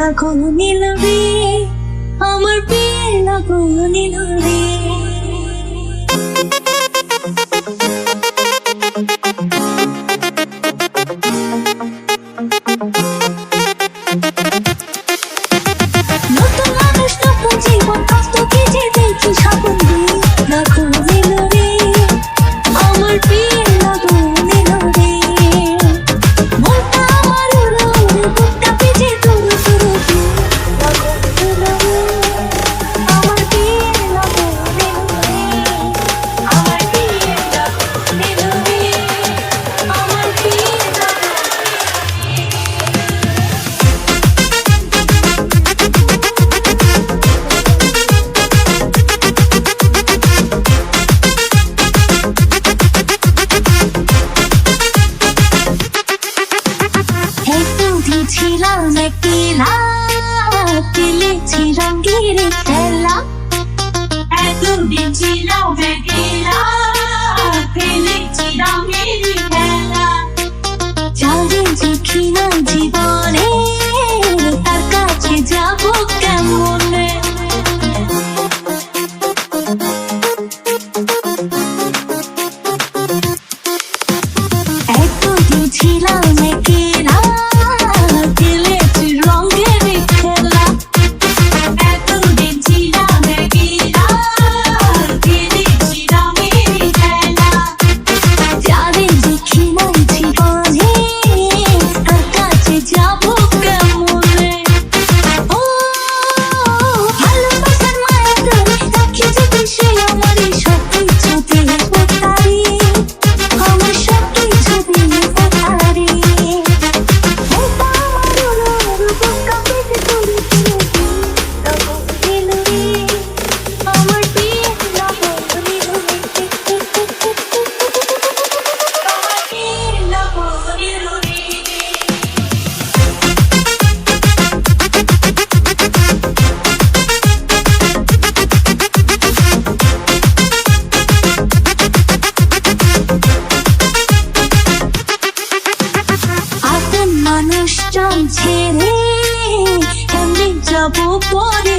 না কোনো নিলবে আমার বিয়ে না কোনো নিলবে খেলেছি রঙের খেলা এতদিন ছিল ভেগেরা খেলেছি রঙের 不过的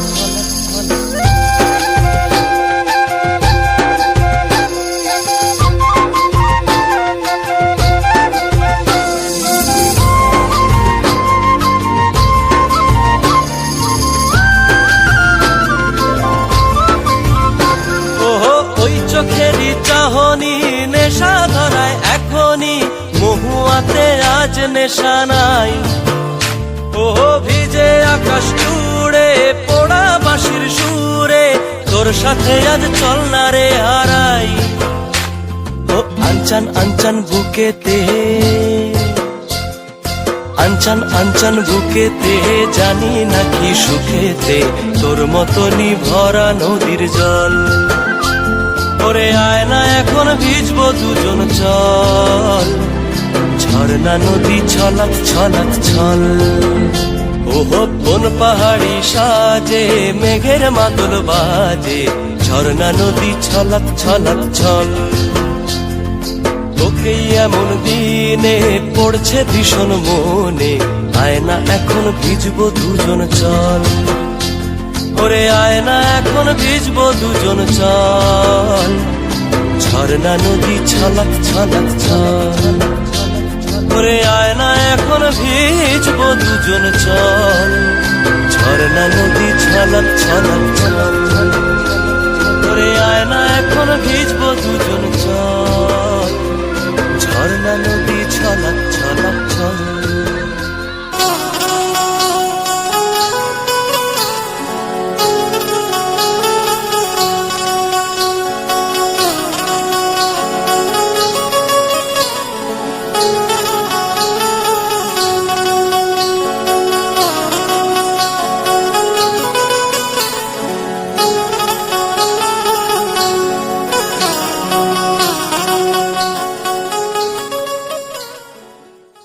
ওহো, ভিজে আকাশ জুড়ে, পোড়া সুরে, তোর সাথে আজ চল না রে হারাই। ও, আনচান আনচান বুকেতে আনচান বুকেতে, জানি নাকি সুখেতে, তোর মতনই ভরা নদীর জল। ওরে আয়না এখন ভিজবো দুজন চল। ঝর্ণা নদী ছলাত ছলাত ছল। ওহো কোন পাহাড়ি সাজে, মেঘের মাদল বাজে, ঝর্ণা নদী ছলাত ছলাত ছল। তোকে এমন দিনে পড়ছে ভীষণ মনে, আয়না এখন ভিজবো দুজন চল। ওরে আয়না এখন ভিজবো দুজন চল। ঝর্ণা নদী ছলাক ছলাক ছল। ওরে আয়না এখন ভিজব দুজন চল। ঝর্ণা, নদী ছলাক ছলাক ছল আয় আয়না এখন ভিজব দুজন চল। ঝর্ণা, নদী ছলাক ছলাক ছল